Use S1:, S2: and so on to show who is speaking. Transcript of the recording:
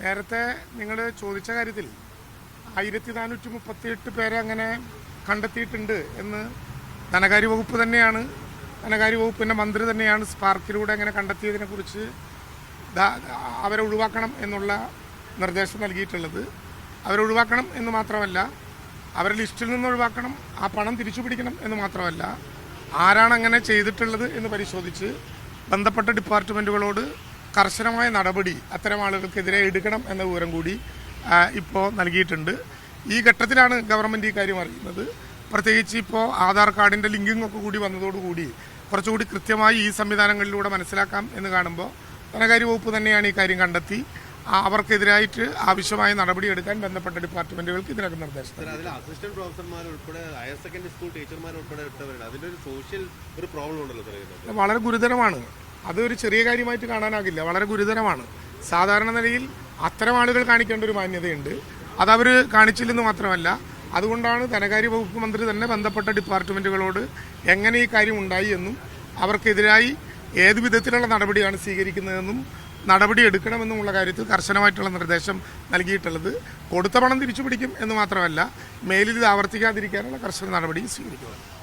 S1: നേരത്തെ നിങ്ങൾ ചോദിച്ച കാര്യത്തിൽ ആയിരത്തി നാനൂറ്റി മുപ്പത്തിയെട്ട് പേരെ അങ്ങനെ കണ്ടെത്തിയിട്ടുണ്ട് എന്ന് ധനകാര്യ വകുപ്പ് തന്നെയാണ് ധനകാര്യ വകുപ്പിന്റെ മന്ത്രി തന്നെയാണ് സ്പാർക്കിലൂടെ അങ്ങനെ കണ്ടെത്തിയതിനെ കുറിച്ച് അവരെ ഒഴിവാക്കണം എന്നുള്ള നിർദ്ദേശം നൽകിയിട്ടുള്ളത്. അവരെ ഒഴിവാക്കണം എന്ന് മാത്രമല്ല അവരെ ലിസ്റ്റിൽ നിന്ന് ഒഴിവാക്കണം ആ പണം തിരിച്ചു പിടിക്കണം എന്ന് മാത്രമല്ല ആരാണ് അങ്ങനെ ചെയ്തിട്ടുള്ളത് എന്ന് പരിശോധിച്ച് ബന്ധപ്പെട്ട ഡിപ്പാർട്ട്മെന്റുകളോട് കർശനമായ നടപടി അത്തരം ആളുകൾക്കെതിരെ എടുക്കണം എന്ന വിവരം കൂടി ഇപ്പോൾ നൽകിയിട്ടുണ്ട്. ഈ ഘട്ടത്തിലാണ് ഗവൺമെന്റ് ഈ കാര്യം അറിയുന്നത്. പ്രത്യേകിച്ച് ഇപ്പോൾ ആധാർ കാർഡിന്റെ ലിങ്കിങ് ഒക്കെ കൂടി വന്നതോടുകൂടി കുറച്ചുകൂടി കൃത്യമായി ഈ സംവിധാനങ്ങളിലൂടെ മനസ്സിലാക്കാം എന്ന് കാണുമ്പോൾ ധനകാര്യ വകുപ്പ് തന്നെയാണ് ഈ കാര്യം കണ്ടെത്തി. അവർക്കെതിരായിട്ട് ആവശ്യമായ നടപടിയെടുക്കാൻ ബന്ധപ്പെട്ട ഡിപ്പാർട്ട്മെന്റുകൾക്ക് ഇതിനകം നിർദ്ദേശം
S2: അതിൽ അസിസ്റ്റന്റ് പ്രൊഫസർമാർ ഉൾപ്പെടെ ഹയർ സെക്കൻഡറി സ്കൂൾ ടീച്ചർമാർ ഉൾപ്പെടെ ഇട്ടവരുണ്ട് ഒരു സോഷ്യൽ ഒരു പ്രോബ്ലം ഉണ്ടല്ലോ
S1: വളരെ ഗുരുതരമാണ്. അതൊരു ചെറിയ കാര്യമായിട്ട് കാണാനാകില്ല. വളരെ ഗുരുതരമാണ്. സാധാരണ നിലയിൽ അത്തരം ആളുകൾ കാണിക്കേണ്ട ഒരു മാന്യതയുണ്ട്. അതവർ കാണിച്ചില്ലെന്ന് മാത്രമല്ല അതുകൊണ്ടാണ് ധനകാര്യ വകുപ്പ് മന്ത്രി തന്നെ ബന്ധപ്പെട്ട ഡിപ്പാർട്ട്മെന്റുകളോട് എങ്ങനെ ഈ കാര്യം ഉണ്ടായി എന്നും അവർക്കെതിരായി ഏത് വിധത്തിലുള്ള നടപടിയാണ് സ്വീകരിക്കുന്നതെന്നും നടപടി എടുക്കണമെന്നുമുള്ള കാര്യത്തിൽ കർശനമായിട്ടുള്ള നിർദ്ദേശം നൽകിയിട്ടുള്ളത് കൊടുത്ത പണം തിരിച്ചു പിടിക്കും എന്ന് മാത്രമല്ല മേലിൽ ഇത് ആവർത്തിക്കാതിരിക്കാനുള്ള കർശന നടപടിയും സ്വീകരിക്കുക